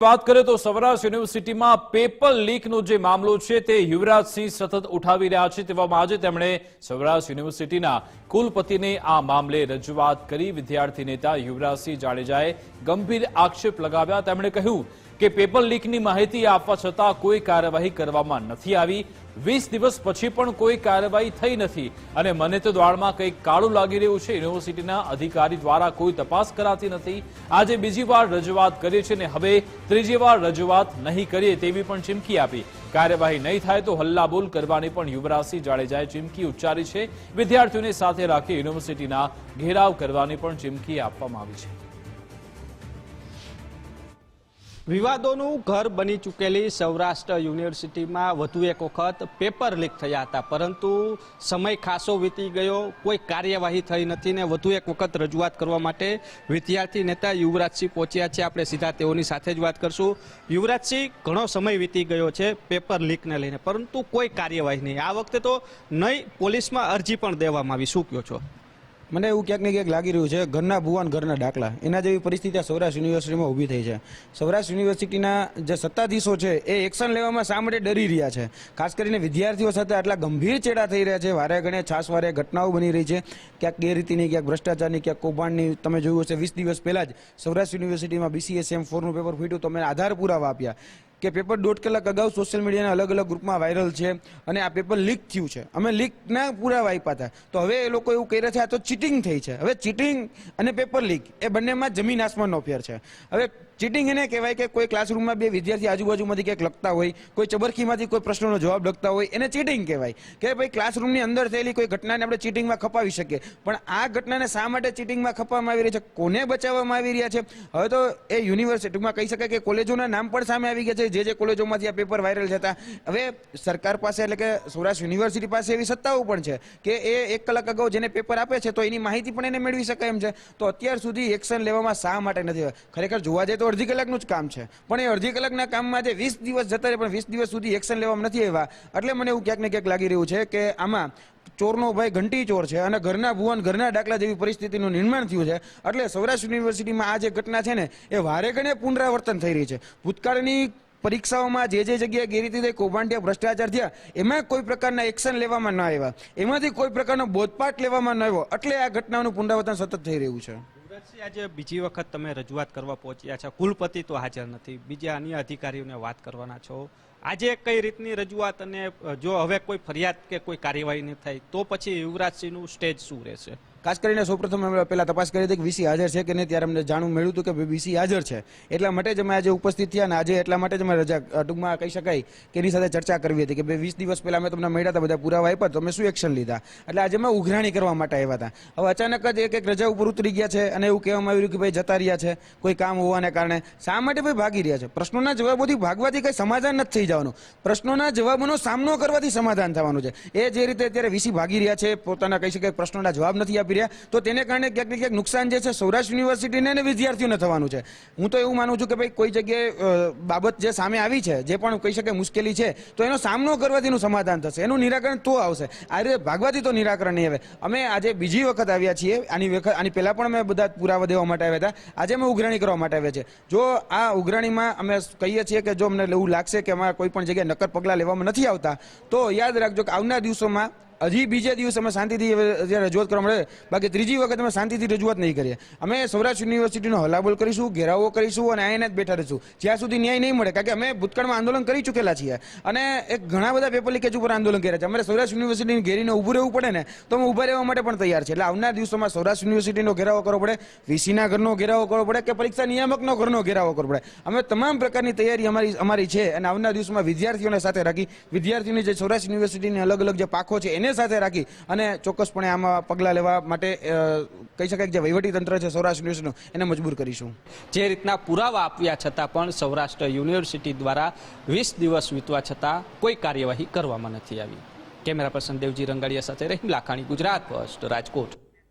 વાત કરીએ તો સૌરાષ્ટ્ર યુનિવર્સિટીમાં પેપર લીકનો જે મામલો છે તે યુવરાજસિંહ સતત ઉઠાવી રહ્યા છે તેવામાં આજે તેમણે સૌરાષ્ટ્ર યુનિવર્સિટીના કુલપતિને આ મામલે રજૂઆત કરી. વિદ્યાર્થી નેતા યુવરાજસિંહ જાડેજાએ ગંભીર આક્ષેપ લગાવ્યા. તેમણે કહ્યું કે પેપર લીકની માહિતી આપવા છતાં કોઈ કાર્યવાહી કરવામાં નથી આવી. વીસ દિવસ પછી પણ કોઈ કાર્યવાહી થઈ નથી. અને મને તો દ્વાળમાં કંઈક કાળું લાગી રહ્યું છે. યુનિવર્સિટીના અધિકારી દ્વારા કોઈ તપાસ કરાતી નથી. આજે બીજી વાર રજૂઆત કરી છે અને હવે ત્રીજી વાર રજૂઆત નહીં કરીએ તેવી પણ ચીમકી આપી. કાર્યવાહી નહીં થાય તો હલ્લાબોલ કરવાની પણ યુવરાજસિંહ જાડેજાએ ચીમકી ઉચ્ચારી છે. વિદ્યાર્થીઓને સાથે રાખી યુનિવર્સિટીના ઘેરાવ કરવાની પણ ચીમકી આપવામાં આવી છે. વિવાદોનું ઘર બની ચૂકેલી સૌરાષ્ટ્ર યુનિવર્સિટીમાં વધુ એક વખત પેપર લીક થયા હતા. પરંતુ સમય ખાસો વીતી ગયો, કોઈ કાર્યવાહી થઈ નથી ને વધુ એક વખત રજૂઆત કરવા માટે વિદ્યાર્થી નેતા યુવરાજસિંહ પહોંચ્યા છે. આપણે સીધા તેઓની સાથે જ વાત કરશું. યુવરાજસિંહ, ઘણો સમય વીતી ગયો છે પેપર લીકને લઈને, પરંતુ કોઈ કાર્યવાહી નહીં. આ વખતે તો નહીં, પોલીસમાં અરજી પણ દેવામાં આવી. શું કહો છો? મને એવું ક્યાંક ને ક્યાંક લાગી રહ્યું છે, ઘરના ભુવાન ઘરના ડાકલા. એના જેવી પરિસ્થિતિ સૌરાષ્ટ્ર યુનિવર્સિટીમાં ઊભી થઈ છે. સૌરાષ્ટ્ર યુનિવર્સિટીના જે સત્તાધીશો છે, એ એક્શન લેવામાં શા માટે ડરી રહ્યા છે? ખાસ કરીને વિદ્યાર્થીઓ સાથે આટલા ગંભીર ચેડા થઈ રહ્યા છે. વારે ઘણે છાસવારે ઘટનાઓ બની રહી છે. ક્યાંક ગેરરીતિની, ક્યાંક ભ્રષ્ટાચારની, ક્યાંક કૌભાંડની તમે જોયું હશે. વીસ દિવસ પહેલાં જ સૌરાષ્ટ્ર યુનિવર્સિટીમાં બીસીએસ એમ ફોરનું પેપર ફૂટ્યું. તો મેં આધાર પુરાવા આપ્યા. કે પેપર દોઢ કલાક અગાઉ સોશિયલ મીડિયાના અલગ અલગ ગ્રુપમાં વાયરલ છે અને આ પેપર લીક થયું છે. અમે લીકના પુરાવા આપ્યા હતા. તો હવે એ લોકો એવું કહી રહ્યા છે, આ તો ચીટિંગ થઈ છે. હવે ચીટિંગ અને પેપર લીક એ બંનેમાં જમીન આસમાનનો ફેર છે. હવે ચીટિંગ એને કહેવાય કે કોઈ ક્લાસરૂમમાં બે વિદ્યાર્થી આજુબાજુમાંથી ક્યાંક લખતા હોય, કોઈ ચબરખીમાંથી કોઈ પ્રશ્નનો જવાબ લખતા હોય, એને ચીટિંગ કહેવાય. કે ભાઈ ક્લાસરૂમની અંદર થયેલી કોઈ ઘટનાને આપણે ચીટિંગમાં ખપાવી શકીએ. પણ આ ઘટનાને શા માટે ચીટિંગમાં ખપાવવામાં આવી રહી છે? કોને બચાવવામાં આવી રહ્યા છે? હવે તો એ યુનિવર્સિટીમાં કહી શકાય કે કોલેજોના નામ પણ સામે આવી ગયા છે. જે જે કોલેજોમાંથી આ પેપર વાયરલ થતા હવે સરકાર પાસે એટલે કે સૌરાષ્ટ્ર યુનિવર્સિટી પાસે એવી સત્તાઓ પણ છે કે એ એક કલાક અગાઉ જેને પેપર આપે છે તો એની માહિતી પણ એને મેળવી શકાય એમ છે. તો અત્યાર સુધી એક્શન લેવામાં શા માટે નથી ખરેખર જોવા જાય તો અડધી કલાકનું જ કામ છે. પણ એ અડધી કલાકના કામમાં જે વીસ દિવસ જતા રહે, પણ વીસ દિવસ સુધી એક્શન લેવામાં નથી આવ્યા. એટલે મને એવું ક્યાંક ને ક્યાંક લાગી રહ્યું છે કે આમાં ચોરનો ભાઈ ઘંટી ચોર છે અને ઘરના ભુવન, ઘરના દાખલા જેવી પરિસ્થિતિનું નિર્માણ થયું છે. એટલે સૌરાષ્ટ્ર યુનિવર્સિટીમાં આ જે ઘટના છે ને, એ વારે ઘણે પુનરાવર્તન થઈ રહી છે. ભૂતકાળની પરીક્ષાઓમાં જે જે જગ્યાએ ગેરરીતિ થઈ કૌભાંડ્ય, ભ્રષ્ટાચાર થયા. એમાં કોઈ પ્રકારના એક્શન લેવામાં ન આવ્યા. એમાંથી કોઈ પ્રકારનો બોધપાઠ લેવામાં ન આવ્યો. એટલે આ ઘટનાનું પુનરાવર્તન સતત થઈ રહ્યું છે. યુવરાજસિંહ આજે બીજી વખત તમે રજૂઆત કરવા પહોંચ્યા છો. કુલપતિ તો હાજર નથી. બીજા અન્ય અધિકારીઓને વાત કરવાના છો. આજે કઈ રીતની રજૂઆત અને જો હવે કોઈ ફરિયાદ કે કોઈ કાર્યવાહી નહીં થાય તો પછી યુવરાજસિંહનું સ્ટેજ શું રહેશે? ખાસ કરીને સૌપ્રથમ અમે પહેલાં તપાસ કરી હતી કે વીસી હાજર છે કે નહીં, ત્યારે અમને જાણવું મળ્યું હતું કે વીસી હાજર છે. એટલા માટે જ અમે આજે ઉપસ્થિત થયા અને આજે એટલા માટે જ અમે રજા ટૂંકમાં કહી શકાય કે એની સાથે ચર્ચા કરવી હતી કે ભાઈ વીસ દિવસ પહેલાં અમે તમને મળ્યા હતા, બધા પુરાવા આપ્યા તો અમે શું એક્શન લીધા? એટલે આજે અમે ઉઘરાણી કરવા માટે આવ્યા હતા. હવે અચાનક જ એક એક રજા ઉપર ઉતરી ગયા છે અને એવું કહેવામાં આવ્યું કે ભાઈ જતા રહ્યા છે, કોઈ કામ હોવાને કારણે. શા માટે ભાઈ ભાગી રહ્યા છે? પ્રશ્નોના જવાબોથી ભાગવાથી કંઈ સમાધાન નથી થઈ જવાનું. પ્રશ્નોના જવાબોનો સામનો કરવાથી સમાધાન થવાનું છે. એ જે રીતે અત્યારે વીસી ભાગી રહ્યા છે, પોતાના કહી શકાય પ્રશ્નોના જવાબ નથી આપી રહ્યા, તો તેને કારણે ક્યાંક ને ક્યાંક નુકસાન જે છે, સૌરાષ્ટ્ર યુનિવર્સિટીને અને વિદ્યાર્થીઓને થવાનું છે. હું તો એવું માનું છું કે ભાઈ કોઈ જગ્યાએ બાબત જે સામે આવી છે, જે પણ કહી શકે મુશ્કેલી છે, તો એનો સામનો કરવાથી એનું સમાધાન થશે. એનું નિરાકરણ તો આવશે. આ રીતે ભાગવાથી તો નિરાકરણ નહીં આવે. અમે આજે બીજી વખત આવ્યા છીએ. આની વખત આની પહેલાં પણ અમે બધા પુરાવા દેવા માટે આવ્યા હતા. આજે અમે ઉઘરાણી કરવા માટે આવ્યા છે. જો આ ઉઘરાણીમાં અમે કહીએ છીએ કે જો અમને એવું લાગશે કે અમારા કોઈ પણ જગ્યાએ નક્કર પગલાં લેવામાં નથી આવતા, તો યાદ રાખજો કે આવનાર દિવસોમાં હજી બીજા દિવસ અમે શાંતિથી રજૂઆત કરવા મળે. બાકી ત્રીજી વખત અમે શાંતિથી રજૂઆત નહીં કરીએ. અમે સૌરાષ્ટ્ર યુનિવર્સિટીનો હલાબોલ કરીશું, ઘેરાવો કરીશું અને આઈને જ બેઠા રહીશું. જ્યાં સુધી ન્યાય નહીં મળે, કારણ કે અમે ભૂતકાળમાં આંદોલન કરી ચૂકેલા છીએ. અને એક ઘણા બધા પેપર લીકેજ ઉપર આંદોલન કર્યા છે. અમારે સૌરાષ્ટ્ર યુનિવર્સિટીની ઘેરીને ઊભું રહેવું પડે ને, તો અમે ઊભા રહેવા માટે પણ તૈયાર છે. એટલે આવનાર દિવસોમાં સૌરાષ્ટ્ર યુનિવર્સિટીનો ઘેરાવો કરવો પડે વીસીના ઘરનો ઘેરાવો કરવો પડે કે પરીક્ષા નિયામકનો ઘરનો ઘેરાવો કરવો પડે. અમે તમામ પ્રકારની તૈયારી અમારી અમારી છે અને આવનાર દિવસોમાં વિદ્યાર્થીઓને સાથે રાખી વિદ્યાર્થીઓની જે સૌરાષ્ટ્ર યુનિવર્સિટીની અલગ અલગ જે પાખો છે, એને સાથે રાખી અને ચોક્કસપણે આમાં પગલાં લેવા માટે કહી શકાય કે જે વહીવટી તંત્ર છે સૌરાષ્ટ્ર યુનિવર્સિટીનું, એને મજબૂર કરીશું. જે રીતના પુરાવા આપ્યા છતાં પણ સૌરાષ્ટ્ર યુનિવર્સિટી દ્વારા વીસ દિવસ વીતવા છતાં કોઈ કાર્યવાહી કરવામાં નથી આવી. કેમેરા પર્સન દેવજી રંગાડિયા સાથે રહીમ લાખાણી, ગુજરાત ફર્સ્ટ, રાજકોટ.